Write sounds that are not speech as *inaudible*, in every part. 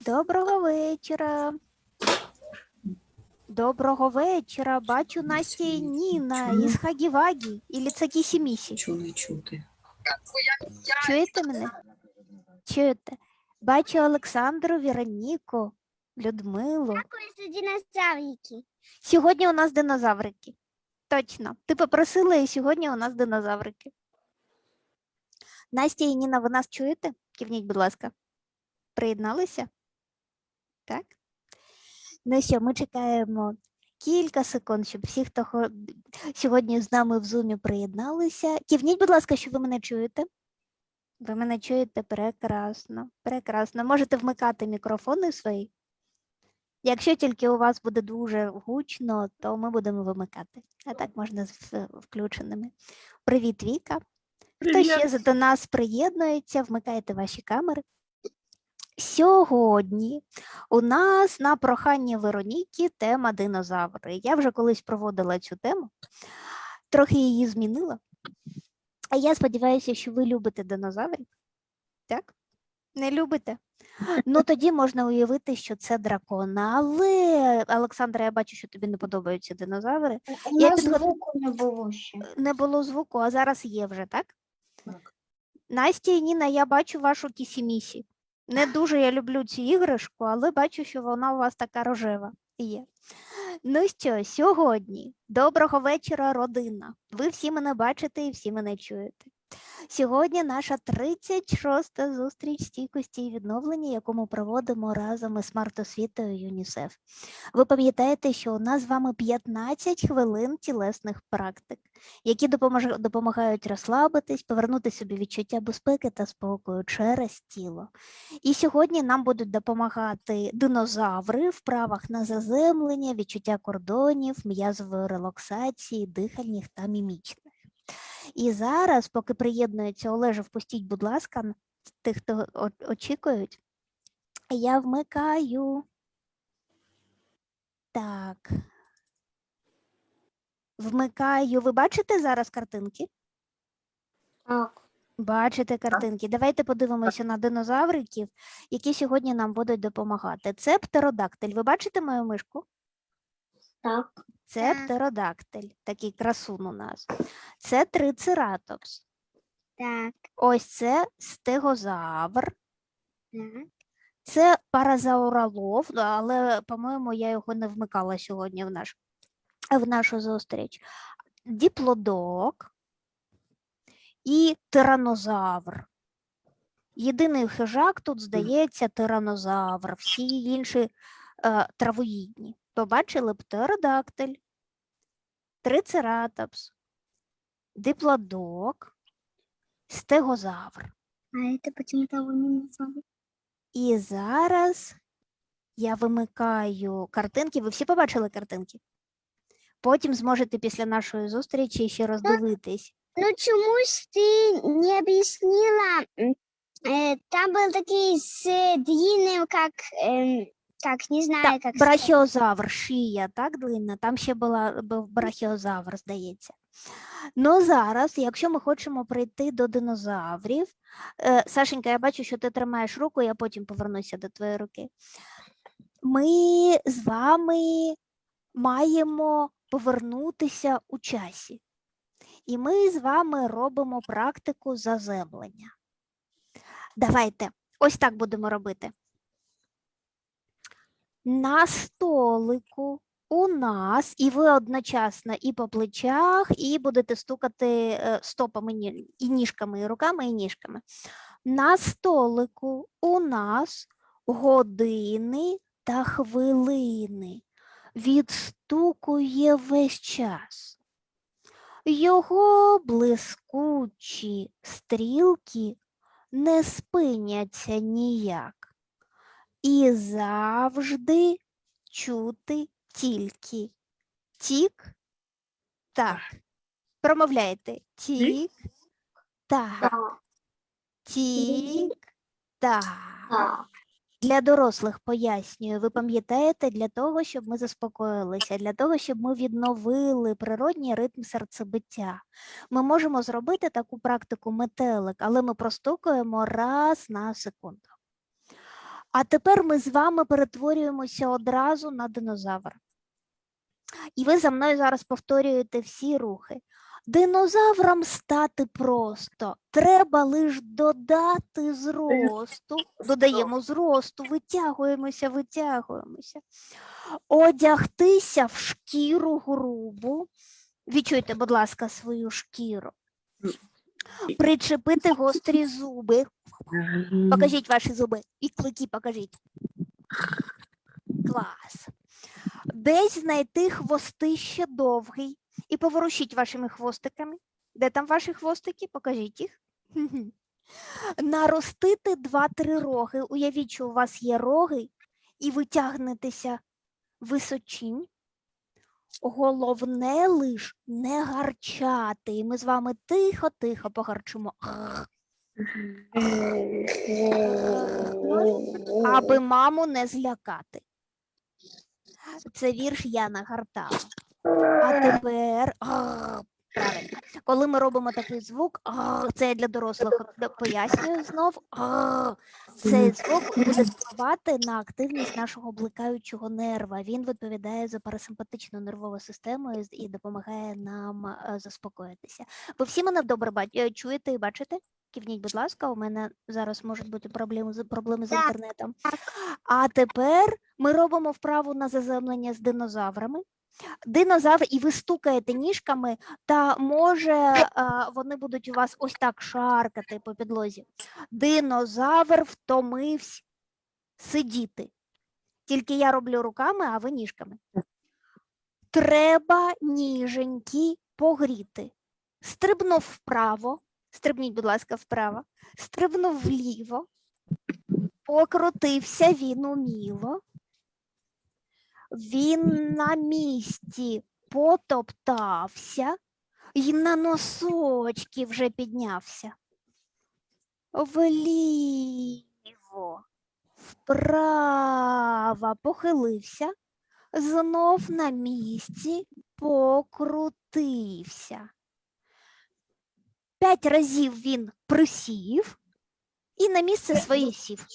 Доброго вечора. Доброго вечора. Бачу Настя і Ніна із Хагі-Вагі. Ілі це Кісі-Місі. Не чути? Чуєте мене? Чуєте? Бачу Олександру, Вероніку, Людмилу. Це динозаврики. Сьогодні у нас динозаврики. Точно. Ти попросила, і сьогодні у нас динозаврики. Настя і Ніна, ви нас чуєте? Кивніть, будь ласка. Приєдналися? Так? Ну що, ми чекаємо кілька секунд, щоб всі, хто хо- сьогодні з нами в зумі приєдналися. Кивніть, будь ласка, що ви мене чуєте? Ви мене чуєте прекрасно. Прекрасно. Можете вмикати мікрофони свої. Якщо тільки у вас буде дуже гучно, то ми будемо вимикати. А так можна з включеними. Привіт, Віка. Хто ще до нас приєднується, вмикайте ваші камери. Сьогодні у нас на прохання Вероніки тема динозаври. Я вже колись проводила цю тему, трохи її змінила. А я сподіваюся, що ви любите динозаврів. Так? Не любите? Ну тоді можна уявити, що це дракон. Але, Олександра, я бачу, що тобі не подобаються динозаври. У Я нас підгот- звуку не було ще. Не було звуку, а зараз є вже, так? Так. Настя і Ніна, я бачу вашу кісімісі. Не дуже я люблю цю іграшку, але бачу, що вона у вас така рожева є. Ну що, сьогодні доброго вечора, родина. Ви всі мене бачите і всі мене чуєте. Сьогодні наша 36-та зустріч стійкості і відновлення, яку ми проводимо разом із смарт-освітою ЮНІСЕФ. Ви пам'ятаєте, що у нас з вами 15 хвилин тілесних практик, які допомагають розслабитись, повернути собі відчуття безпеки та спокою через тіло. І сьогодні нам будуть допомагати динозаври в вправах на заземлення, відчуття кордонів, м'язової релаксації, дихальних та мімічних. І зараз, поки приєднується Олежа, впустіть, будь ласка, тих, хто очікують. Я вмикаю. Так. Вмикаю. Ви бачите зараз картинки? Так. Бачите картинки. Давайте подивимося на динозавриків, які сьогодні нам будуть допомагати. Це птеродактиль. Ви бачите мою мишку? Так. Це Так. птеродактиль, такий красун у нас. Це трицератопс. Так. Ось це стегозавр. Так. Це паразауролов, але, по-моєму, я його не вмикала сьогодні в, наш, в нашу зустріч. Діплодок і тиранозавр. Єдиний хижак тут, здається, тиранозавр, всі інші е, травоїдні Побачили птеродактиль, трицератопс, диплодок, стегозавр. А это почему-то вы не назвали. І зараз я вимикаю картинки. Ви всі побачили картинки? Потім зможете після нашої зустрічі ще роздивитись. Ну чомусь ти не объяснила. м, Э, там был такие с э, длинным, как не знаю, Так, как сказать. брахіозавр, шия, так, длинна. Там ще була, був брахіозавр, здається. Ну, зараз, якщо ми хочемо прийти до динозаврів, е, Сашенька, я бачу, що ти тримаєш руку, я потім повернуся до твоєї руки. Ми з вами маємо повернутися у часі. І ми з вами робимо практику заземлення. Давайте, ось так будемо робити. На столику у нас, і ви одночасно і по плечах, і будете стукати е, стопами, і ніжками, і руками, і ніжками. На столику у нас години та хвилини. Відстукує весь час. Його блискучі стрілки не спиняться ніяк. І завжди чути тільки тік так. Промовляйте тік так. Тік так. Так. Для дорослих пояснюю, ви пам'ятаєте, для того, щоб ми заспокоїлися, для того, щоб ми відновили природній ритм серцебиття. Ми можемо зробити таку практику метелик, але ми простукуємо раз на секунду. А тепер ми з вами перетворюємося одразу на динозавра. І ви за мною зараз повторюєте всі рухи. Динозаврам стати просто. Треба лише додати зросту. *laughs* Додаємо зросту, витягуємося, витягуємося. Одягтися в шкіру грубу. Відчуйте, будь ласка, свою шкіру. Причепити гострі зуби. Покажіть ваші зуби. І клики покажіть. Клас. Десь знайти хвостище довгий і поворушіть вашими хвостиками. Де там ваші хвостики? Покажіть їх. Наростити два-три роги. Уявіть, що у вас є роги, і ви тягнетеся височінь. Головне лиш не гарчати. І ми з вами тихо-тихо погарчимо. Аби маму не злякати. Це вірш я нагартала. А тепер правильно. Коли ми робимо такий звук, це я для дорослих пояснюю знов. Цей звук буде впливати на активність нашого бликаючого нерва. Він відповідає за парасимпатичну нервову систему і допомагає нам е, заспокоїтися. Ви всі мене добре е, чуєте і бачите? Кивніть, будь ласка, у мене зараз можуть бути проблеми з проблеми з інтернетом. А тепер ми робимо вправу на заземлення з динозаврами. Динозавр, і ви стукаєте ніжками, та може е, вони будуть у вас ось так шаркати по підлозі. Динозавр втомився сидіти. Тільки я роблю руками, а ви ніжками. Треба ніженькі погріти. Стрибнув вправо. Стрибніть, будь ласка, вправо. Стрибнув вліво. Покрутився він уміло. Він на місці потоптався і на носочки вже піднявся. Вліво, вправо похилився, знов на місці покрутився. П'ять разів він присів і на місце своє сів.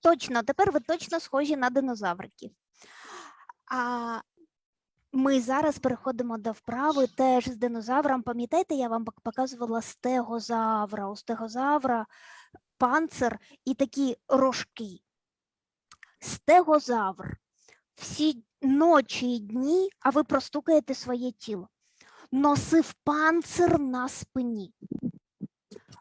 Точно, тепер ви точно схожі на динозавриків. А ми зараз переходимо до вправи теж з динозавром. Пам'ятаєте, я вам показувала стегозавра. У стегозавра панцир і такі рожки. Стегозавр. Всі ночі і дні, а ви простукаєте своє тіло. Носив панцир на спині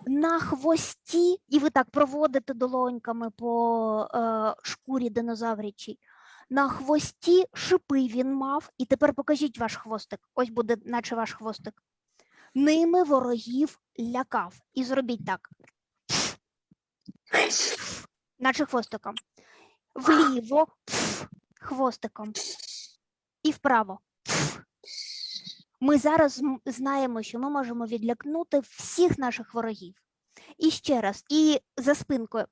на хвості, і ви так проводите долоньками по е, шкурі динозаврячій. На хвості шипи він мав, і тепер покажіть ваш хвостик. Ось буде, наче ваш хвостик. Ними ворогів лякав. І зробіть так. Наче хвостиком. Вліво хвостиком. І вправо. Ми зараз знаємо, що ми можемо відлякнути всіх наших ворогів. І ще раз, і за спинкою.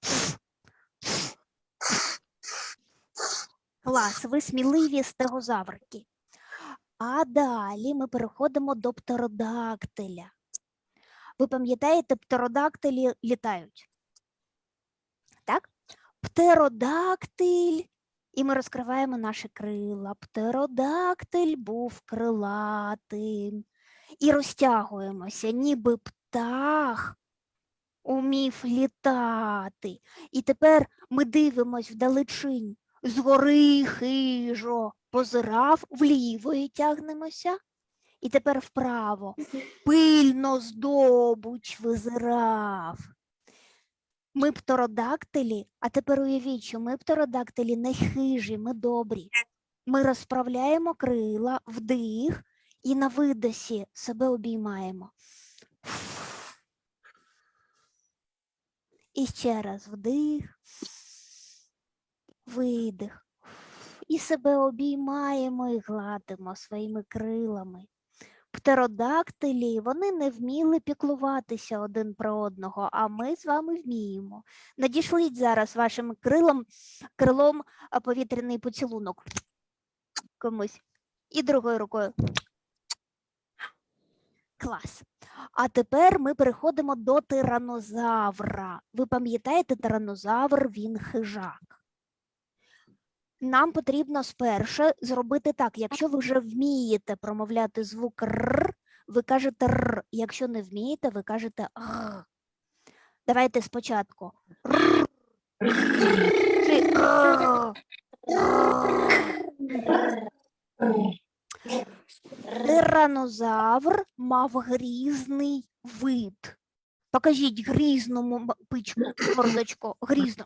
Клас, ви сміливі стегозаврики. А далі ми переходимо до птеродактиля. Ви пам'ятаєте, птеродактилі літають. Так? Птеродактиль і ми розкриваємо наші крила. Птеродактиль був крилатим. І розтягуємося, ніби птах умів літати. І тепер ми дивимось вдалечінь. Згори хижо позирав, вліво і тягнемося. І тепер вправо. *laughs* Пильно здобуч визирав. Ми птеродактилі, а тепер уявіть, що ми птеродактилі не хижі, ми добрі. Ми розправляємо крила, вдих і на видосі себе обіймаємо. І ще раз вдих, видих. І себе обіймаємо і гладимо своїми крилами. Птеродактилі вони не вміли піклуватися один про одного, а ми з вами вміємо. Надішліть зараз вашим крилом, крилом повітряний поцілунок комусь. І другою рукою. Клас. А тепер ми переходимо до тиранозавра. Ви пам'ятаєте, тиранозавр він хижак. Нам потрібно спершу зробити так. Якщо ви вже вмієте промовляти звук р, ви кажете р. Якщо не вмієте, ви кажете г. Давайте спочатку. Р. Тиранозавр мав грізний вид. Покажіть грізному пичку мордочку. Грізно.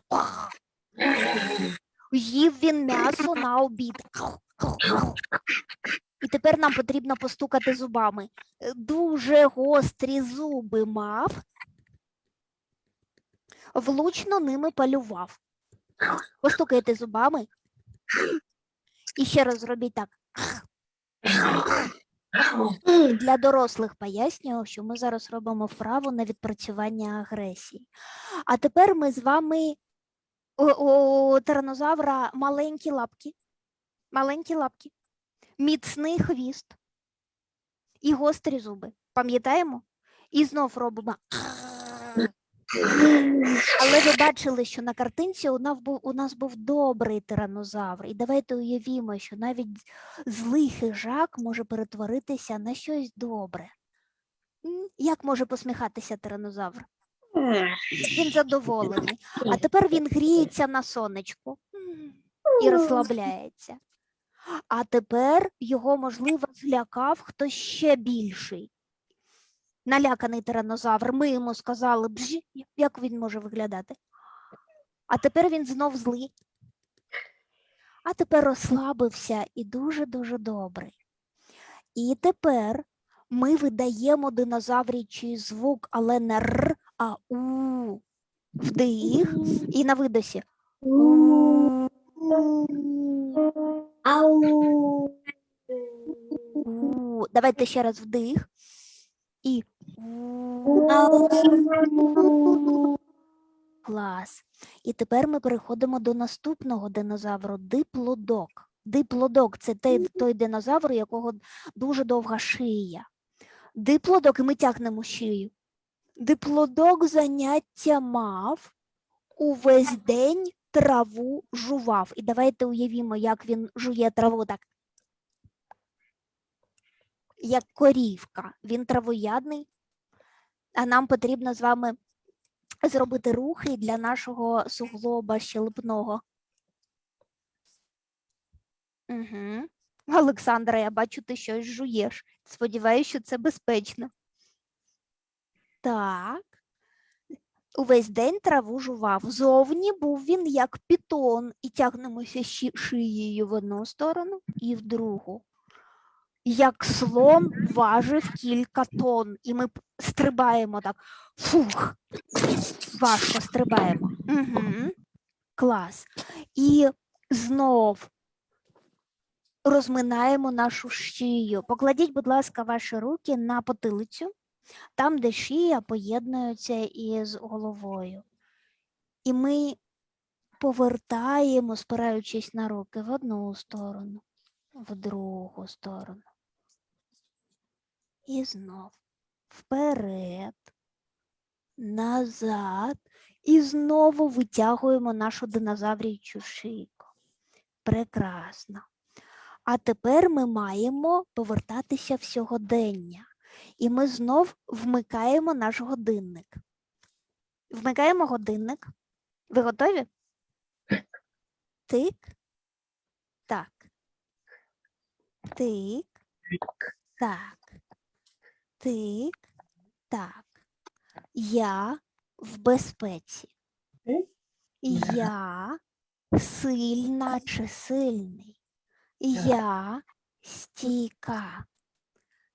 Їв він м'ясо на обід. І тепер нам потрібно постукати зубами. Дуже гострі зуби мав. Влучно ними полював. Постукайте зубами. І ще раз зробіть так. Для дорослих пояснюю, що ми зараз робимо вправу на відпрацювання агресії. А тепер ми з вами у, у тиранозавра маленькі лапки. Маленькі лапки, міцний хвіст і гострі зуби. Пам'ятаємо? І знов робимо. Але ви бачили, що на картинці у нас був, у нас був добрий тиранозавр. І давайте уявімо, що навіть злий хижак може перетворитися на щось добре. Як може посміхатися тиранозавр? Він задоволений. А тепер він гріється на сонечку і розслабляється. А тепер його, можливо, злякав хтось ще більший. Наляканий тиранозавр. Ми йому сказали, бжі, як він може виглядати. А тепер він знов злий. А тепер розслабився і дуже-дуже добрий. І тепер ми видаємо динозаврічий звук, але не р, а у. Вдих і на видосі. У. Ау. У. Давайте ще раз вдих. І у. Клас. І тепер ми переходимо до наступного динозавру диплодок. Диплодок це той, той динозавр, у якого дуже довга шия. Диплодок, і ми тягнемо шию. Диплодок заняття мав, увесь день траву жував. І давайте уявімо, як він жує траву так. Як корівка. Він травоядний, а нам потрібно з вами зробити рухи для нашого суглоба щелепного. Угу. Олександра, я бачу, ти щось жуєш. Сподіваюсь, що це безпечно. Так. Увесь день траву жував. Зовні був він як пітон, і тягнемося шиєю в одну сторону і в другу. Як слон важив кілька тонн, і ми стрибаємо так. Фух, важко стрибаємо. Угу. Клас. І знов розминаємо нашу шию. Покладіть, будь ласка, ваші руки на потилицю, там, де шия поєднується із головою. І ми повертаємо, спираючись на руки в одну сторону, в другу сторону. І знов вперед, назад, і знову витягуємо нашу динозаврічу шийку. Прекрасно. А тепер ми маємо повертатися в сьогодення. І ми знов вмикаємо наш годинник. Вмикаємо годинник. Ви готові? Тик. Так. Тик. Так. Тик. Так. Я в безпеці. Я сильна чи сильний. Я стійка.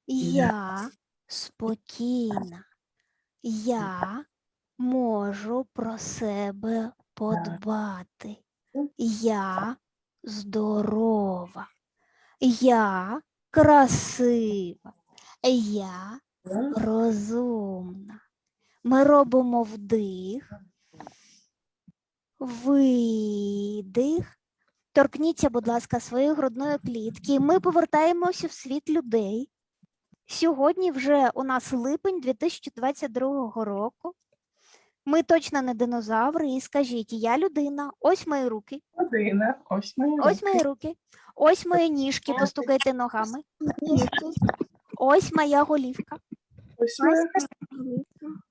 Я спокійна. Я можу про себе подбати. Я здорова. Я красива. Я розумна. Ми робимо вдих, видих. Торкніться, будь ласка, своєї грудної клітки. Ми повертаємося в світ людей. Сьогодні вже у нас липень 2022 року. Ми точно не динозаври, і скажіть, я людина, ось мої руки, Година. Ось мої ось мої руки, ось мої ніжки, постукайте ногами, ось моя голівка,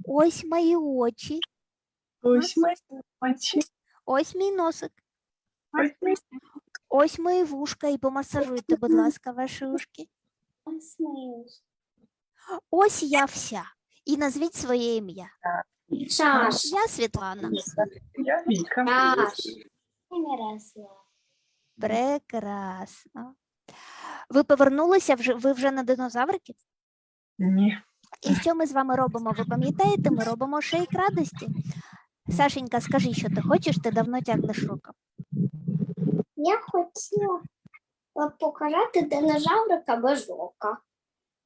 ось мої очі, ось мої очі. ось мій носик, ось мої вушка, і помасажуйте, будь ласка, ваші ушки. Ось я вся. І назвіть своє ім'я. Саш. Я Світлана. Я Віка. Прекрасно. Ви повернулися вже, ви вже на динозаврики? Ні. І що ми з вами робимо? Ви пам'ятаєте, ми робимо шейк радості. Сашенька, скажи, що ти хочеш, ти давно тягнеш руку. Я хотіла е, показати динозаврика без ока.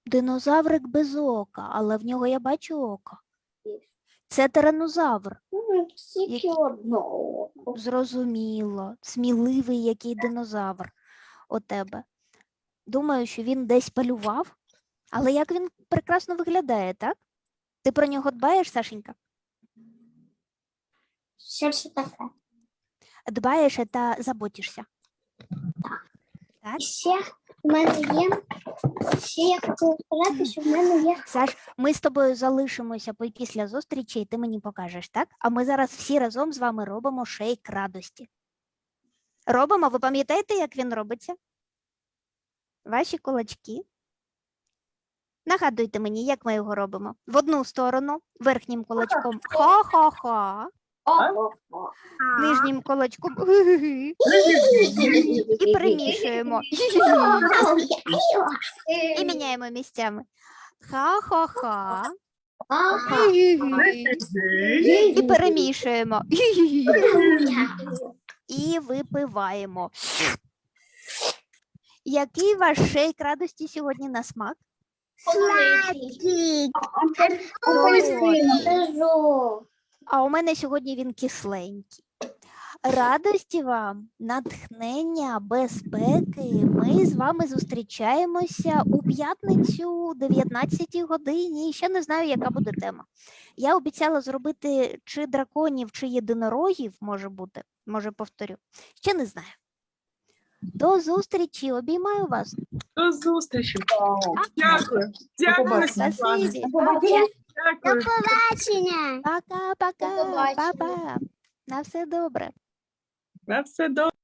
Динозаврик без ока, але в нього я бачу око. Це тиранозавр. Тільки Які- одного. Зрозуміло, сміливий який динозавр у тебе. Думаю, що він десь полював, але як він прекрасно виглядає, так? Ти про нього дбаєш, Сашенька? Що це таке? Дбаєш та заботишся. І ще в мене є. Ще я хотіла сказати, що в мене є Саш, ми з тобою залишимося після зустрічі, і ти мені покажеш, так? А ми зараз всі разом з вами робимо шейк радості. Робимо, ви пам'ятаєте, як він робиться? Ваші кулачки. Нагадуйте мені, як ми його робимо. В одну сторону, верхнім кулачком ха-ха-ха, нижнім кулачком і перемішуємо. І міняємо місцями. Ха-ха-ха. І перемішуємо. І випиваємо. Який ваш шейк радості сьогодні на смак? Сладкий. А у мене сьогодні він кисленький. Радості вам, натхнення, безпеки. Ми з вами зустрічаємося у п'ятницю, 19 годині. Ще не знаю, яка буде тема. Я обіцяла зробити чи драконів, чи єдинорогів, може бути, може повторю. Ще не знаю. До зустрічі, обіймаю вас. До зустрічі. Дякую. Дякую, побачення. Дякую. Побачення. Пока-пока. побачення. Па-па. На все добре. На все добре.